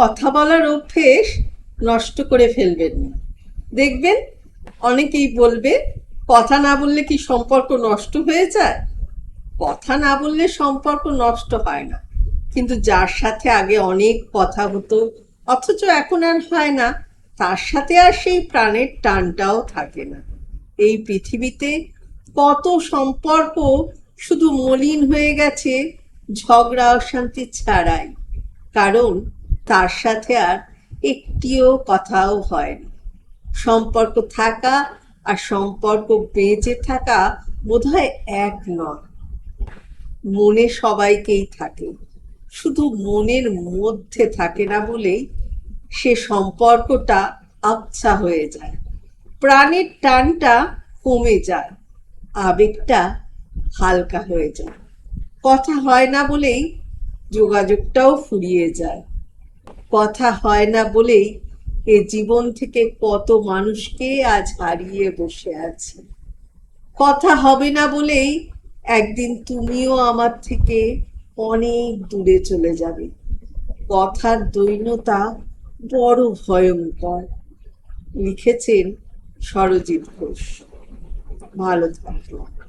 কথা বলার অভ্যেস নষ্ট করে ফেলবেন না। দেখবেন অনেকেই বলবে, কথা না বললে কি সম্পর্ক নষ্ট হয়ে যায়? কথা না বললে সম্পর্ক নষ্ট হয় না। কিন্তু যার সাথে আগে অনেক কথা হতো, অথচ এখন আর হয় না, তার সাথে আর সেই প্রাণের টানটাও থাকে না। এই পৃথিবীতে কত সম্পর্ক শুধু মলিন হয়ে গেছে, ঝগড়া, অশান্তি ছাড়াই। কারণ তার সাথে আর একটিও কথাও হয় না। সম্পর্ক থাকা আর সম্পর্ক বেঁচে থাকা বোধহয় এক নয়। মনে সবাইকেই থাকে। শুধু মনের মধ্যে থাকে না বলেই সে সম্পর্কটা আবছা হয়ে যায়। প্রাণের টানটা কমে যায়। আবেগটা হালকা হয়ে যায়। কথা হয় না বলেই যোগাযোগটাও ফুরিয়ে যায়। কথা হয় না বলেই এ জীবন থেকে কত মানুষকে আজ হারিয়ে বসে আছে। কথা হবে না বলেই একদিন তুমিও আমার থেকে অনেক দূরে চলে যাবে। কথার দৈন্যতা বড় ভয়ঙ্কর। লিখেছেন সরজিৎ ঘোষ। ভালো থাকবেন।